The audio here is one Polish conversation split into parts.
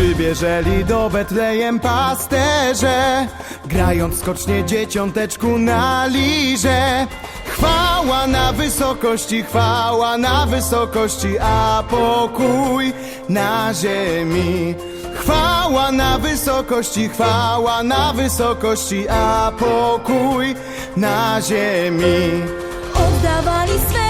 Przybierzeli do Betlejem pasterze Grając skocznie dzieciąteczku na lirze. Chwała na wysokości, chwała na wysokości A pokój na ziemi. Chwała na wysokości, chwała na wysokości A pokój na ziemi. Oddawali swe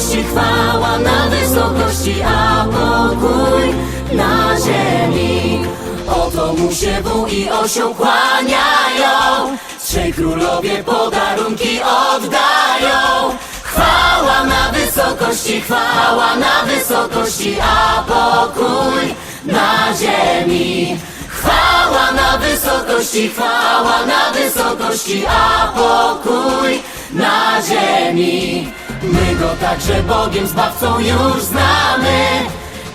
Chwała na wysokości, a pokój na ziemi. Oto mu się wół i osioł kłaniają, trzej królowie podarunki oddają. Chwała na wysokości, chwała na wysokości, a pokój na ziemi. Chwała na wysokości, chwała na wysokości, a pokój na ziemi. My go także Bogiem Zbawcą już znamy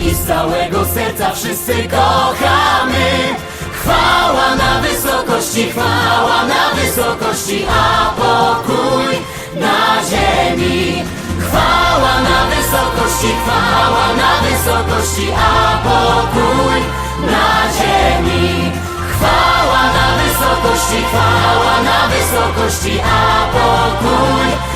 i z całego serca wszyscy kochamy. Chwała na wysokości, chwała na wysokości, a pokój na ziemi. Chwała na wysokości, chwała na wysokości, a pokój na ziemi. Chwała na wysokości, chwała na wysokości, a pokój